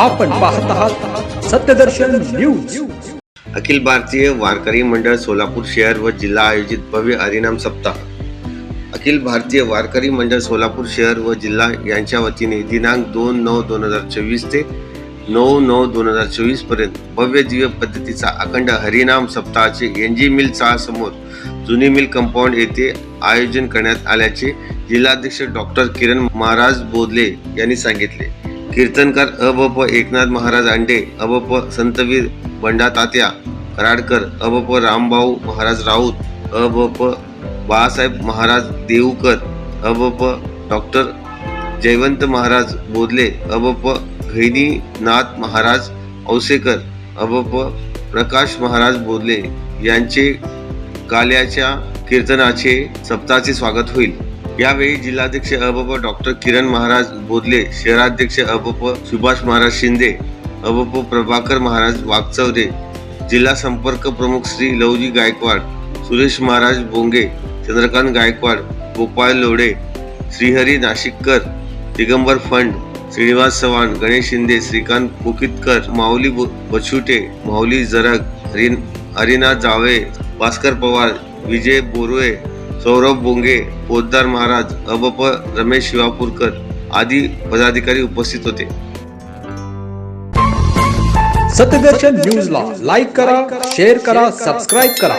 आपण पाहत आहात सत्यदर्शन न्यूज. अखिल भारतीय वारकरी मंडळ सोलापूर शहर व जिल्हा आयोजित भव्य हरिनाम सप्ताह. अखिल भारतीय वारकरी मंडळ सोलापूर शहर व जिल्हा यांच्या वतीने दिनांक दोन नऊ दोन हजार चोवीस ते नऊ नऊ दोन हजार चोवीसपर्यंत भव्य दिव्य पद्धतीचा अखंड हरिनाम सप्ताहाचे एन जी मिल समोर जुनी मिल कंपाऊंड येथे आयोजन करण्यात आल्याचे जिल्हाध्यक्ष डॉक्टर किरण महाराज बोदले यांनी सांगितले. कीर्तनकार अबप एकनाथ महाराज अंडे अबप संतवीर बंडा तात्या कराडकर अबप रामभाऊ महाराज राऊत अबप बाळासाहेब महाराज देऊकर अबप डॉक्टर जयवंत महाराज बोदले अबप घैनीनाथ महाराज औसेकर अबप प्रकाश महाराज बोदले यांचे काल्याच्या कीर्तनाचे सप्ताहाचे स्वागत होईल. यावेळी जिल्हाध्यक्ष अबप डॉक्टर किरण महाराज बोधले शहराध्यक्ष अबप सुभाष महाराज शिंदे अबप प्रभाकर महाराज वागचौरे जिल्हा संपर्क प्रमुख श्री लवजी गायकवाड सुरेश महाराज बोंगे चंद्रकांत गायकवाड गोपाळ लोडे श्रीहरी नाशिककर दिगंबर फंड श्रीनिवास चव्हाण गणेश शिंदे श्रीकांत कोकितकर माऊली बो- बछुटे माऊली जरग हरिन हरिनाथ जावळे भास्कर पवार विजय बोरवे सौरभ बोंगे पोद्दार महाराज अबप रमेश शिवापूरकर आदी पदाधिकारी उपस्थित होते. सत्यदर्शन न्यूजला लाईक करा शेअर करा सबस्क्राईब करा.